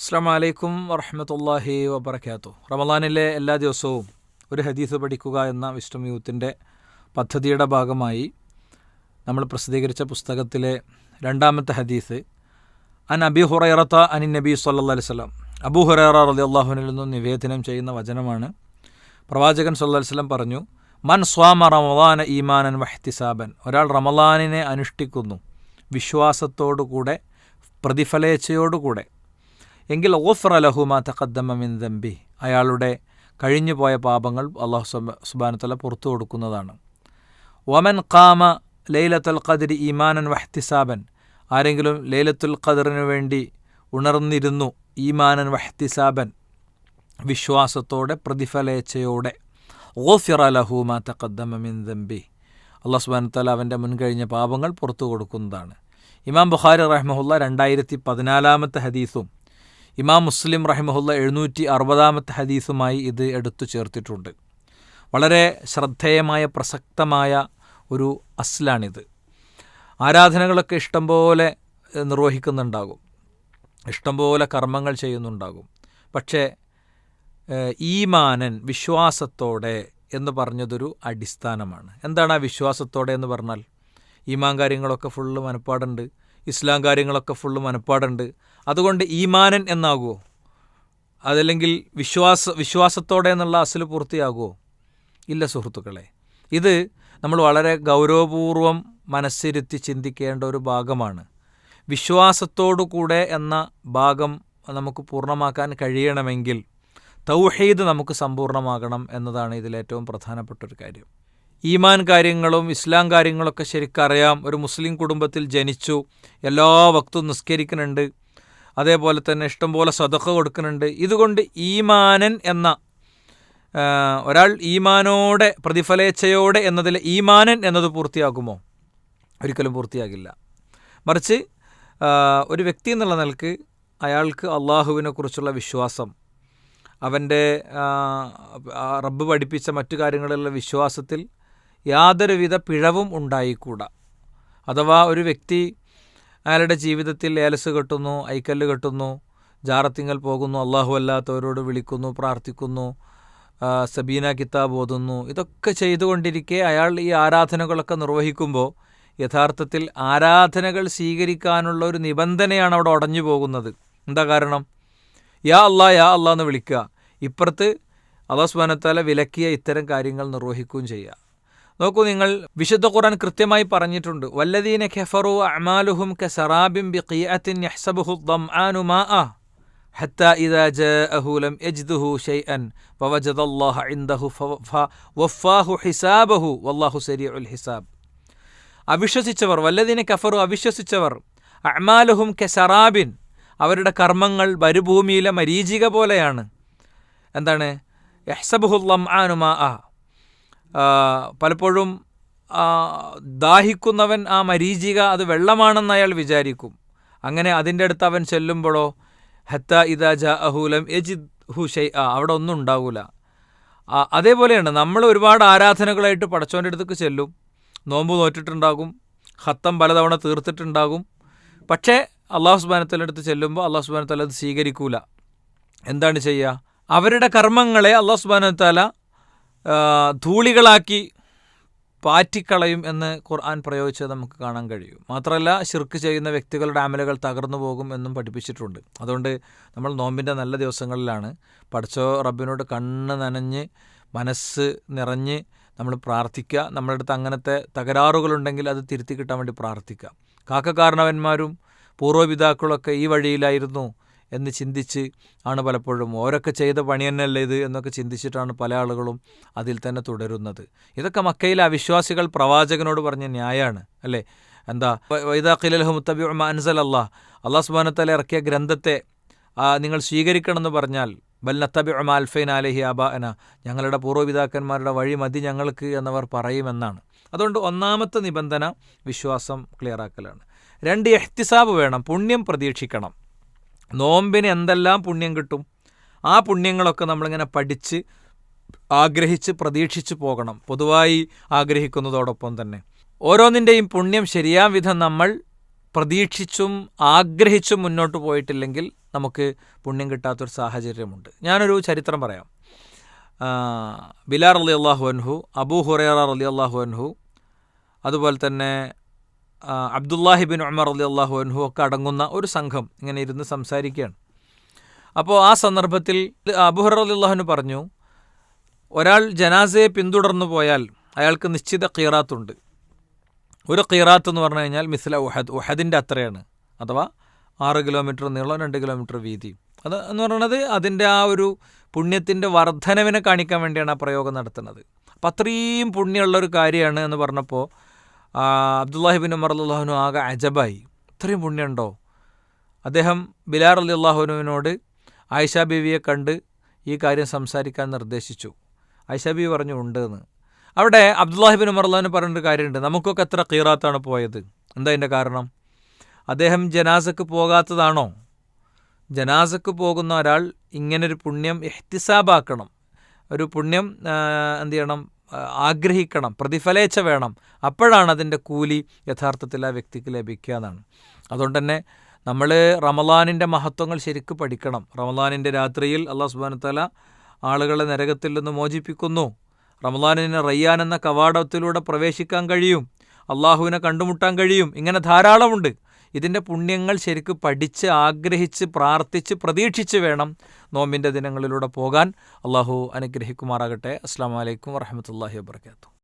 അസ്സാം വലൈക്കും വറഹമത്തല്ലാഹി വബർക്കാത്തു റമദാനിലെ എല്ലാ ദിവസവും ഒരു ഹദീസ് പഠിക്കുക എന്ന വിഷ്ണു യൂത്തിന്റെ പദ്ധതിയുടെ ഭാഗമായി നമ്മൾ പ്രസിദ്ധീകരിച്ച പുസ്തകത്തിലെ രണ്ടാമത്തെ ഹദീസ് അൻ അബി ഹുറൈറത്ത അനി നബി സല്ലാ അലൈഹി സ്വലം അബു ഹുറൈറ റലി അള്ളാഹുനിൽ നിന്നും നിവേദനം ചെയ്യുന്ന വചനമാണ്. പ്രവാചകൻ സല്ലാ സ്വലം പറഞ്ഞു മൻ സ്വാമ റമദാന ഈമാനൻ വഹ്തിസാബൻ. ഒരാൾ റമദാനിനെ അനുഷ്ഠിക്കുന്നു വിശ്വാസത്തോടുകൂടെ പ്രതിഫലേച്ഛയോടുകൂടെ. എങ്കിൽ ഓഫർ അലഹുമ തഖദ്ദമ മിൻ ദമ്പി അയാളുടെ കഴിഞ്ഞുപോയ പാപങ്ങൾ അള്ളാഹു സുബാനത്തല പുറത്തു കൊടുക്കുന്നതാണ്. ഒമൻ കാമ ലൈലത്തുൽ ഖദരി ഈമാനൻ വഹ്തിസാബൻ ആരെങ്കിലും ലൈലത്തുൽ ഖദറിനു വേണ്ടി ഉണർന്നിരുന്നു ഈമാനൻ വഹ്തിസാബൻ വിശ്വാസത്തോടെ പ്രതിഫലേച്ഛയോടെ ഓഫിർ ലഹൂമ തഖദ്ദമ മിൻ ദമ്പി അള്ളാഹു സുബാനത്തല അവന്റെ മുൻകഴിഞ്ഞ പാപങ്ങൾ പുറത്തു കൊടുക്കുന്നതാണ്. ഇമാം ബുഖാരി റഹ്മുല്ല രണ്ടായിരത്തി പതിനാലാമത്തെ ഹദീസും ഇമാം മുസ്ലിം റഹിമഹുല്ല എഴുന്നൂറ്റി അറുപതാമത്തെ ഹദീസുമായി ഇത് എടുത്തു ചേർത്തിട്ടുണ്ട്. വളരെ ശ്രദ്ധേയമായ പ്രസക്തമായ ഒരു അസ്ലാണിത്. ആരാധനകളൊക്കെ ഇഷ്ടംപോലെ നിർവഹിക്കുന്നുണ്ടാകും. ഇഷ്ടംപോലെ കർമ്മങ്ങൾ ചെയ്യുന്നുണ്ടാകും. പക്ഷേ ഈമാനൻ വിശ്വാസത്തോടെ എന്ന് പറഞ്ഞതൊരു അടിസ്ഥാനമാണ്. എന്താണ് ആ വിശ്വാസത്തോടെ എന്ന് പറഞ്ഞാൽ? ഈമാൻ കാര്യങ്ങളൊക്കെ ഫുള്ള് മനപ്പാടുണ്ട്. ഇസ്ലാം കാര്യങ്ങളൊക്കെ ഫുള്ള് മനപ്പാടുണ്ട്. അതുകൊണ്ട് ഈമാനൻ എന്നാകുമോ അതല്ലെങ്കിൽ വിശ്വാസ വിശ്വാസത്തോടെ എന്നുള്ള അസൽ പൂർത്തിയാകുമോ ഇല്ല സുഹൃത്തുക്കളെ. ഇത് നമ്മൾ വളരെ ഗൗരവപൂർവം മനസ്സിരുത്തി ചിന്തിക്കേണ്ട ഒരു ഭാഗമാണ്. വിശ്വാസത്തോടു കൂടെ എന്ന ഭാഗം നമുക്ക് പൂർണമാക്കാൻ കഴിയണമെങ്കിൽ തൗഹീദ് നമുക്ക് സമ്പൂർണമാകണം എന്നതാണ് ഇതിലേറ്റവും പ്രധാനപ്പെട്ട ഒരു കാര്യം. ഈമാൻ കാര്യങ്ങളും ഇസ്ലാം കാര്യങ്ങളൊക്കെ ശരിക്കറിയാം. ഒരു മുസ്ലിം കുടുംബത്തിൽ ജനിച്ചു എല്ലാ വക്തും നിസ്കരിക്കുന്നുണ്ട് അതേപോലെ തന്നെ ഇഷ്ടംപോലെ സതക്ക കൊടുക്കുന്നുണ്ട്. ഇതുകൊണ്ട് ഈമാനൻ എന്ന ഒരാൾ ഈമാനോടെ പ്രതിഫലേച്ഛയോടെ എന്നതിൽ ഈമാനൻ എന്നത് പൂർത്തിയാകുമോ? ഒരിക്കലും പൂർത്തിയാകില്ല. മറിച്ച് ഒരു വ്യക്തി എന്നുള്ള നിലയ്ക്ക് അയാൾക്ക് അള്ളാഹുവിനെക്കുറിച്ചുള്ള വിശ്വാസം അവന്റെ റബ്ബ് പഠിപ്പിച്ച മറ്റു കാര്യങ്ങളിലുള്ള വിശ്വാസത്തിൽ യാതൊരുവിധ പിഴവും ഉണ്ടായിക്കൂടാ. അഥവാ ഒരു വ്യക്തി അയാളുടെ ജീവിതത്തിൽ ഏലസ് കെട്ടുന്നു ഐക്കല്ല് കെട്ടുന്നു ജാറത്തിങ്കൽ പോകുന്നു അള്ളാഹു അല്ലാത്തവരോട് വിളിക്കുന്നു പ്രാർത്ഥിക്കുന്നു സബീന കിതാബ് ഓതുന്നു ഇതൊക്കെ ചെയ്തുകൊണ്ടിരിക്കെ അയാൾ ഈ ആരാധനകളൊക്കെ നിർവഹിക്കുമ്പോൾ യഥാർത്ഥത്തിൽ ആരാധനകൾ സ്വീകരിക്കാനുള്ള ഒരു നിബന്ധനയാണ് അവിടെ ഉടഞ്ഞു പോകുന്നത്. എന്താ കാരണം? യാ അള്ളാ യാ അള്ളാന്ന് വിളിക്കുക. ഇപ്പുറത്ത് അള്ളാഹ് സുബാനത്താല വിലക്കിയ ഇത്തരം കാര്യങ്ങൾ നിർവഹിക്കുകയും ചെയ്യുക. നോക്കൂ നിങ്ങൾ വിശുദ്ധ ഖുർആൻ കൃത്യമായി പറഞ്ഞിട്ടുണ്ട് വല്ലദീന ഖഫറു അമാലുഹും കസറാബിൻ ബിഖിയത്തിൻ യഹ്സബുഹു ദ്ദംആനു മാഅ حتى إذا جاءه لم يجده شيئا فوجد الله عنده فوفاه حسابه والله سريع الحساب അവിശ്വസിച്ചവർ വല്ലതിനെ കഫറു അവിശ്വസിച്ചവർ അമാലുഹും കെസറാബിൻ അവരുടെ കർമ്മങ്ങൾ മരുഭൂമിയിലെ മരീചിക പോലെയാണ് എന്താണ് യഹ്സബുഹുല്ലം ആനുമാ ആ പലപ്പോഴും ദാഹിക്കുന്നവൻ ആ മരീചിക അത് വെള്ളമാണെന്ന് അയാൾ വിചാരിക്കും. അങ്ങനെ അതിന്റെ അടുത്ത് അവൻ ചെല്ലുമ്പോഴോ ഹത്ത ഇദ ജ അഹൂലം എജിദ് ഹു ഷൈ ആ അവിടെ ഒന്നും ഉണ്ടാവൂല. അതേപോലെയാണ് നമ്മൾ ഒരുപാട് ആരാധനകളായിട്ട് പടച്ചോന്റെ അടുത്തേക്ക് ചെല്ലും. നോമ്പ് നോറ്റിട്ടുണ്ടാകും ഹത്തം പലതവണ തീർത്തിട്ടുണ്ടാകും. പക്ഷേ അള്ളാഹു അടുത്ത് ചെല്ലുമ്പോൾ അള്ളാഹു സുബാനത്തല അത് സ്വീകരിക്കൂല. എന്താണ് ചെയ്യുക? അവരുടെ കർമ്മങ്ങളെ അള്ളാഹു സുബാനത്താല ധൂളികളാക്കി പാറ്റിക്കളയും എന്ന് ഖുർആൻ പ്രയോഗിച്ചത് നമുക്ക് കാണാൻ കഴിയും. മാത്രമല്ല ഷിർക്ക് ചെയ്യുന്ന വ്യക്തികളുടെ അമലുകൾ തകർന്നു പോകും എന്നും പഠിപ്പിച്ചിട്ടുണ്ട്. അതുകൊണ്ട് നമ്മൾ നോമ്പിന്റെ നല്ല ദിവസങ്ങളിലാണ് പഠിച്ചോ റബ്ബിനോട് കണ്ണ് നനഞ്ഞ് മനസ്സ് നിറഞ്ഞ് നമ്മൾ പ്രാർത്ഥിക്കുക. നമ്മളുടെ അടുത്ത് അങ്ങനത്തെ തകരാറുകളുണ്ടെങ്കിൽ അത് തിരുത്തി കിട്ടാൻ വേണ്ടി പ്രാർത്ഥിക്കുക. കാക്കക്കാരണവന്മാരും പൂർവപിതാക്കളൊക്കെ ഈ വഴിയിലായിരുന്നു എന്ന് ചിന്തിച്ച് ആണ് പലപ്പോഴും ഓരൊക്കെ ചെയ്ത പണി തന്നെയല്ലേ ഇത് എന്നൊക്കെ ചിന്തിച്ചിട്ടാണ് പല ആളുകളും അതിൽ തന്നെ തുടരുന്നത്. ഇതൊക്കെ മക്കയിലെ അവിശ്വാസികൾ പ്രവാചകനോട് പറഞ്ഞ ന്യായമാണ് അല്ലേ? എന്താ? വൈദാഖിലഹുത്തബി അൻസൽ അള്ളാഹ് അള്ളാഹ് സുബാനത്തല ഇറക്കിയ ഗ്രന്ഥത്തെ നിങ്ങൾ സ്വീകരിക്കണമെന്ന് പറഞ്ഞാൽ ബൽനത്തബി അൽഫൈൻ അലഹി അബാന ഞങ്ങളുടെ പൂർവപിതാക്കന്മാരുടെ വഴി മതി ഞങ്ങൾക്ക് എന്നവർ പറയുമെന്നാണ്. അതുകൊണ്ട് ഒന്നാമത്തെ നിബന്ധന വിശ്വാസം ക്ലിയറാക്കലാണ് രണ്ട് എഹ്തിസാബ് വേണം പുണ്യം പ്രതീക്ഷിക്കണം. നോമ്പിന് എന്തെല്ലാം പുണ്യം കിട്ടും? ആ പുണ്യങ്ങളൊക്കെ നമ്മളിങ്ങനെ പഠിച്ച് ആഗ്രഹിച്ച് പ്രതീക്ഷിച്ച് പോകണം. പൊതുവായി ആഗ്രഹിക്കുന്നതോടൊപ്പം തന്നെ. ഓരോന്നിന്റെയും പുണ്യം ശരിയാം വിധം നമ്മൾ പ്രതീക്ഷിച്ചും ആഗ്രഹിച്ചും മുന്നോട്ട് പോയിട്ടില്ലെങ്കിൽ നമുക്ക് പുണ്യം കിട്ടാത്തൊരു സാഹചര്യമുണ്ട്. ഞാനൊരു ചരിത്രം പറയാം. ബിലാർ അലി അള്ളാഹു അൻഹു അബൂ ഹുറൈറ അലി അള്ളാഹു അൻഹു അതുപോലെ തന്നെ ആ, അബ്ദുല്ലാഹി ബിൻ ഉമർ അലി അള്ളാഹു അൻഹു ഒക്കെ അടങ്ങുന്ന ഒരു സംഘം ഇങ്ങനെ ഇരുന്ന് സംസാരിക്കുകയാണ്. അപ്പോൾ ആ സന്ദർഭത്തിൽ അബുഹർ അലി അള്ളാഹുന് പറഞ്ഞു ഒരാൾ ജനാസയെ പിന്തുടർന്നു പോയാൽ അയാൾക്ക് നിശ്ചിത കീറാത്തുണ്ട് ഒരു കീറാത്ത് എന്ന് പറഞ്ഞു കഴിഞ്ഞാൽ മിസ്ല ഉഹദ് ഉഹദിന്റെ അത്രയാണ്. അഥവാ ആറ് കിലോമീറ്റർ നീളം രണ്ട് കിലോമീറ്റർ വീതി. അത് എന്ന് പറയുന്നത് അതിന്റെ ആ ഒരു പുണ്യത്തിന്റെ വർധനവിനെ കാണിക്കാൻ വേണ്ടിയാണ് ആ പ്രയോഗം നടത്തുന്നത്. അപ്പം അത്രയും പുണ്യമുള്ളൊരു കാര്യമാണ് എന്ന് പറഞ്ഞപ്പോൾ അബ്ദുല്ലാഹിബിൻ ഉമർ അള്ളാഹുനു ആകെ അജബായി. ഇത്രയും പുണ്യമുണ്ടോ? അദ്ദേഹം ബിലാർ അലി അള്ളാഹുനുവിനോട് ആയിഷ ബീവിയെ കണ്ട് ഈ കാര്യം സംസാരിക്കാൻ നിർദ്ദേശിച്ചു. ആയിഷ ബീവി പറഞ്ഞു ഉണ്ട് എന്ന് അവിടെ അബ്ദുല്ലാഹിബിൻ ഉമർ അള്ളാഹുന് പറഞ്ഞൊരു കാര്യമുണ്ട്. നമുക്കൊക്കെ എത്ര കീറാത്താണ് പോയത്? എന്താ അതിന്റെ കാരണം? അദ്ദേഹം ജനാസക്ക് പോകാത്തതാണോ? ജനാസക്ക് പോകുന്ന ഒരാൾ ഇങ്ങനൊരു പുണ്യം എഹ്തിസാബാക്കണം ഒരു പുണ്യം എന്തു ചെയ്യണം? ആഗ്രഹിക്കണം പ്രതിഫലേച്ച വേണം. അപ്പോഴാണ് അതിന്റെ കൂലി യഥാർത്ഥത്തിൽ ആ വ്യക്തിക്ക് ലഭിക്കുക എന്നാണ്. അതുകൊണ്ട് തന്നെ നമ്മൾ റമലാനിന്റെ മഹത്വങ്ങൾ ശരിക്കും പഠിക്കണം. റമലാനിന്റെ രാത്രിയിൽ അള്ളാഹു സുബാനത്തല ആളുകളെ നരകത്തിൽ നിന്ന് മോചിപ്പിക്കുന്നു. റമലാനിന് റയ്യാൻ എന്ന കവാടത്തിലൂടെ പ്രവേശിക്കാൻ കഴിയും. അള്ളാഹുവിനെ കണ്ടുമുട്ടാൻ കഴിയും. ഇങ്ങനെ ധാരാളമുണ്ട്. ഇതിന്റെ പുണ്യങ്ങൾ ശരിക്ക് പഠിച്ച് ആഗ്രഹിച്ച് പ്രാർത്ഥിച്ച് പ്രതീക്ഷിച്ച് വേണം നോമ്പിന്റെ ദിനങ്ങളിലൂടെ പോകാൻ. അള്ളാഹു അനുഗ്രഹിക്കുമാറാകട്ടെ. അസ്സാം വലൈക്കും വരഹമത്തല്ലാഹി വാബർക്കാത്തു